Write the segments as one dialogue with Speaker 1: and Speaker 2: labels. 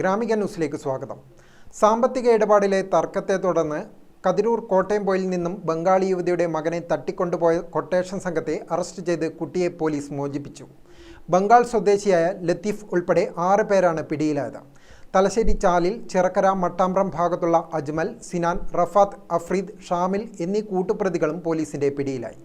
Speaker 1: ഗ്രാമിക ന്യൂസിലേക്ക് സ്വാഗതം. സാമ്പത്തിക ഇടപാടിലെ തർക്കത്തെ തുടർന്ന് കതിരൂർ കോട്ടയംപോയിൽ നിന്നും ബംഗാളി യുവതിയുടെ മകനെ തട്ടിക്കൊണ്ടുപോയ കൊട്ടേഷൻ സംഘത്തെ അറസ്റ്റ് ചെയ്ത് കുട്ടിയെ പോലീസ് മോചിപ്പിച്ചു. ബംഗാൾ സ്വദേശിയായ ലത്തീഫ് ഉൾപ്പെടെ ആറ് പേരാണ് പിടിയിലായത്. തലശ്ശേരി ചാലിൽ ചിറക്കര മട്ടാമ്പ്രം ഭാഗത്തുള്ള അജ്മൽ സിനാൻ റഫാത്ത് അഫ്രീദ് ഷാമിൽ എന്നീ കൂട്ടുപ്രതികളും പോലീസിന്റെ പിടിയിലായി.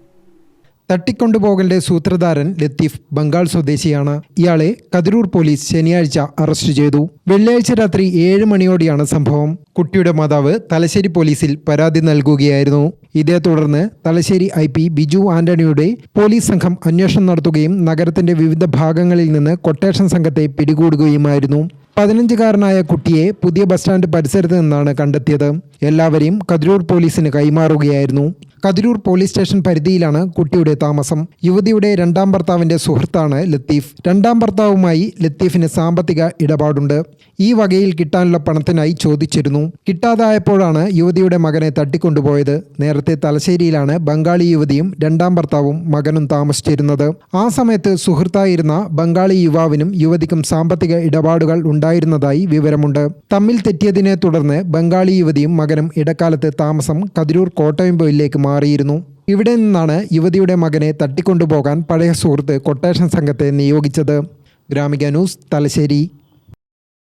Speaker 1: തട്ടിക്കൊണ്ടുപോകലിന്റെ സൂത്രധാരൻ ലത്തീഫ് ബംഗാൾ സ്വദേശിയാണ്. ഇയാളെ കതിരൂർ പോലീസ് ശനിയാഴ്ച അറസ്റ്റ് ചെയ്തു. വെള്ളിയാഴ്ച രാത്രി ഏഴ് മണിയോടെയാണ് സംഭവം. കുട്ടിയുടെ മാതാവ് തലശ്ശേരി പോലീസിൽ പരാതി നൽകുകയായിരുന്നു. ഇതേ തുടർന്ന് തലശ്ശേരി ഐ പി ബിജു ആന്റണിയുടെ പോലീസ് സംഘം അന്വേഷണം നടത്തുകയും നഗരത്തിന്റെ വിവിധ ഭാഗങ്ങളിൽ നിന്ന് കൊട്ടേഷൻ സംഘത്തെ പിടികൂടുകയുമായിരുന്നു. പതിനഞ്ചുകാരനായ കുട്ടിയെ പുതിയ ബസ് സ്റ്റാൻഡ് പരിസരത്ത് നിന്നാണ് കണ്ടെത്തിയത്. എല്ലാവരെയും കതിരൂർ പോലീസിന് കൈമാറുകയായിരുന്നു. കതിരൂർ പോലീസ് സ്റ്റേഷൻ പരിധിയിലാണ് കുട്ടിയുടെ താമസം. യുവതിയുടെ രണ്ടാം ഭർത്താവിന്റെ സുഹൃത്താണ് ലത്തീഫ്. രണ്ടാം ഭർത്താവുമായി ലത്തീഫിന് സാമ്പത്തിക ഇടപാടുണ്ട്. ഈ വകയിൽ കിട്ടാനുള്ള പണത്തിനായി ചോദിച്ചിരുന്നു. കിട്ടാതായപ്പോഴാണ് യുവതിയുടെ മകനെ തട്ടിക്കൊണ്ടുപോയത്. നേരത്തെ തലശ്ശേരിയിലാണ് ബംഗാളി യുവതിയും രണ്ടാം ഭർത്താവും മകനും താമസിച്ചിരുന്നത്. ആ സമയത്ത് സുഹൃത്തായിരുന്ന ബംഗാളി യുവാവിനും യുവതിക്കും സാമ്പത്തിക ഇടപാടുകൾ ഉണ്ടായിരുന്നതായി വിവരമുണ്ട്. തമ്മിൽ തെറ്റിയതിനെ തുടർന്ന് ബംഗാളി യുവതിയും മകനും ഇടക്കാലത്ത് താമസം കതിരൂർ കോട്ടയംപോയിലേക്ക് മാറിയിരുന്നു. ഇവിടെ നിന്നാണ് യുവതിയുടെ മകനെ തട്ടിക്കൊണ്ടുപോകാൻ പഴയ സുഹൃത്ത് കൊട്ടേഷൻ സംഘത്തെ നിയോഗിച്ചത്. ഗ്രാമിക ന്യൂസ് തലശ്ശേരി.